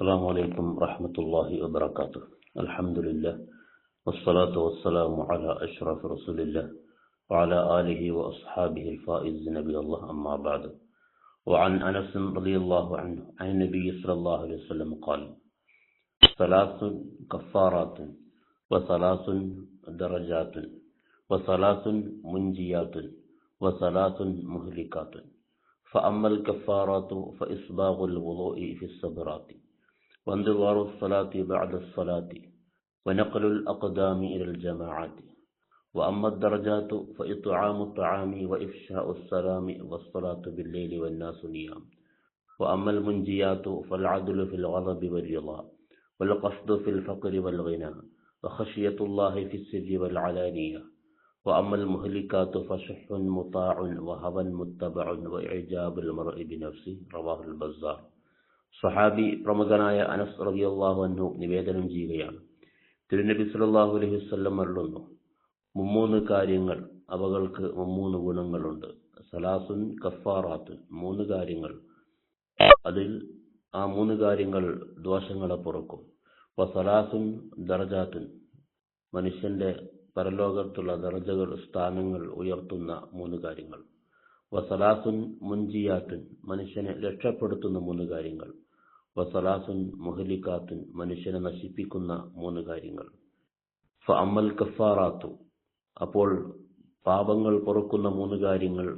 السلام عليكم ورحمة الله وبركاته. الحمد لله والصلاة والسلام على أشرف رسول الله وعلى آله وأصحابه الفائز نبي الله أما بعد. وعن أنس رضي الله عنه عن النبي صلى الله عليه وسلم قال ثلاث كفارات وثلاث درجات وثلاث منجيات وثلاث مهلكات. فأما الكفارات فإصباغ الوضوء في الصبرات. وانتظار الصلاة بعد الصلاة ونقل الأقدام إلى الجماعات. وأما الدرجات فإطعام الطعام وإفشاء السلام والصلاة بالليل والناس نيام. وأما المنجيات فالعدل في الغضب والرضا والقصد في الفقر والغنى وخشية الله في السر والعلانية. وأما المهلكات فشح مطاع وهوى متبع وإعجاب المرء بنفسه رواه البزار. സഹാബി പ്രമുഖനായ അനസ് റബിയല്ലാഹു അൻഹു നിവേദനം ചെയ്യുകയാണ്. തിരുനബി സല്ലല്ലാഹു അലൈഹി വസല്ലം അരുളുന്നു മുമ്മൂന്ന് കാര്യങ്ങൾ അവകൾക്ക് മുമ്മൂന്ന് ഗുണങ്ങളുണ്ട്. സലാസുൻ കഫാറാത്തുൻ മൂന്ന് കാര്യങ്ങൾ. അതിൽ ആ മൂന്ന് കാര്യങ്ങൾ ദോഷങ്ങളെ പുറക്കും. സലാസുൻ ദർജാത്തുൻ മനുഷ്യന്റെ പരലോകത്തുള്ള ദർജകൾ സ്ഥാനങ്ങൾ ഉയർത്തുന്ന മൂന്ന് കാര്യങ്ങൾ. വസലാസുൻ മുൻജിയാത്തുൻ മനുഷ്യനെ രക്ഷപ്പെടുത്തുന്ന മൂന്ന് കാര്യങ്ങൾ. വസലാസുൻ മുഹലിക്കാത്തുൻ മനുഷ്യനെ നശിപ്പിക്കുന്ന മൂന്ന് കാര്യങ്ങൾ. ഫ അമ്മൽ കഫാറാത്തു അപ്പോൾ പാപങ്ങൾ പൊറുക്കുന്ന മൂന്ന് കാര്യങ്ങൾ.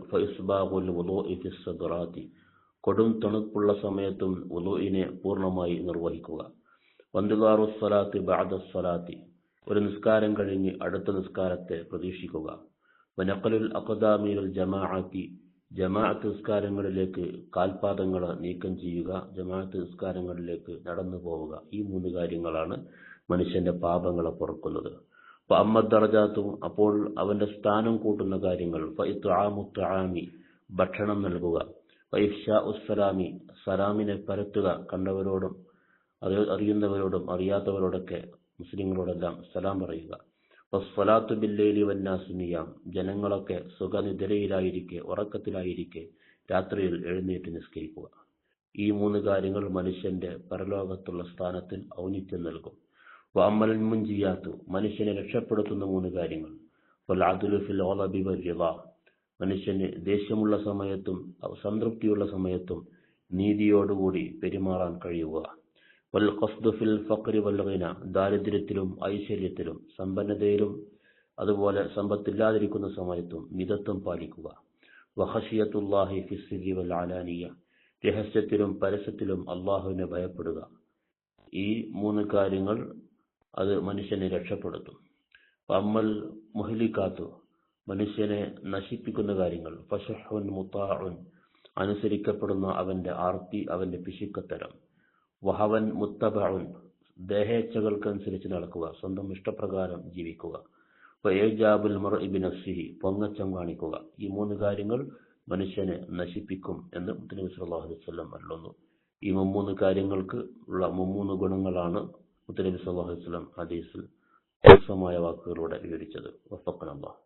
കൊടും തണുപ്പുള്ള സമയത്തും വുദോയിനെ പൂർണമായി നിർവഹിക്കുക. വന്തുലാറു ബാദസ്വലാത്തി ബാദ ഒരു നിസ്കാരം കഴിഞ്ഞ് അടുത്ത നിസ്കാരത്തെ പ്രതീക്ഷിക്കുക. വനക്കലുൽ അഖദാമീൽ ജമാഅത്തി ജമാഅത്ത് നിസ്കാരങ്ങളിലേക്ക് കാൽപാദങ്ങൾ നീക്കം ചെയ്യുക ജമാഅത്ത് നിസ്കാരങ്ങളിലേക്ക് നടന്നു പോവുക. ഈ മൂന്ന് കാര്യങ്ങളാണ് മനുഷ്യന്റെ പാപങ്ങളെ പൊറുക്കുന്നത്. അപ്പൊ അമ്മദർജാത്തും അപ്പോൾ അവന്റെ സ്ഥാനം കൂട്ടുന്ന കാര്യങ്ങൾ ഫൈത്വാമുത്താമി ഭക്ഷണം നൽകുക ഉസ്സലാമി സലാമിനെ പരത്തുക കണ്ടവരോടും അറിയുന്നവരോടും അറിയാത്തവരോടൊക്കെ മുസ്ലിങ്ങളോടെല്ലാം സലാം പറയുക. വസ്വലാത്തു ബില്ലേലി വന്നാസുനിയാം ജനങ്ങളൊക്കെ സുഖനിദ്രയിലായിരിക്കെ ഉറക്കത്തിലായിരിക്കെ രാത്രിയിൽ എഴുന്നേറ്റ് നിസ്കരിക്കുക. ഈ മൂന്ന് കാര്യങ്ങൾ മനുഷ്യന്റെ പരലോകത്തുള്ള സ്ഥാനത്തിൽ ഔന്നിത്യം നൽകും. വഅമ്മൽ മുൻജിയാത്തു മനുഷ്യനെ രക്ഷപ്പെടുത്തുന്ന മൂന്ന് കാര്യങ്ങൾ. മനുഷ്യന് ദേഷ്യമുള്ള സമയത്തും സംതൃപ്തിയുള്ള സമയത്തും നീതിയോടുകൂടി പെരുമാറാൻ കഴിയുക. ദാരിദ്ര്യത്തിലും ഐശ്വര്യത്തിലും സമ്പന്നതയിലും അതുപോലെ സമ്പത്തില്ലാതിരിക്കുന്ന സമയത്തും മിതത്വം പാലിക്കുക. വഹഷിയത്തുല്ലാഹി ഫിസ്സിരി വൽ ആലാനിയ രഹസ്യത്തിലും പരസ്യത്തിലും അള്ളാഹുവിനെ ഭയപ്പെടുക. ഈ മൂന്ന് കാര്യങ്ങൾ അത് മനുഷ്യനെ രക്ഷപ്പെടുത്തും. അമ്മൽ മുഹലിക്കാത്തു മനുഷ്യനെ നശിപ്പിക്കുന്ന കാര്യങ്ങൾ. ഫഷഹുൻ മുത്താഉൻ അനുസരിക്കപ്പെടുന്ന അവന്റെ ആർത്തി അവന്റെ പിശുക്കത്തരം. വഹവൻ മുത്തബഉൻ ദേഹേച്ഛകൾക്കനുസരിച്ച് നടക്കുക സ്വന്തം ഇഷ്ടപ്രകാരം ജീവിക്കുക. വയജാബുൽ മർ ഇബിനഫ്സിഹി പൊങ്ങച്ചം കാണിക്കുക. ഈ മൂന്ന് കാര്യങ്ങൾ മനുഷ്യനെ നശിപ്പിക്കും എന്ന് മുത്തനബി അലൈഹി വസല്ലം അരുളുന്നു. ഈ മുമ്മൂന്ന് കാര്യങ്ങൾക്ക് ഉള്ള മുമ്മൂന്ന് ഗുണങ്ങളാണ് മുത്തനബി അലൈഹി വസല്ലം ഹദീസിൽ വാക്കുകളിലൂടെ വിവരിച്ചത്. വഫഖന അല്ലാഹ്.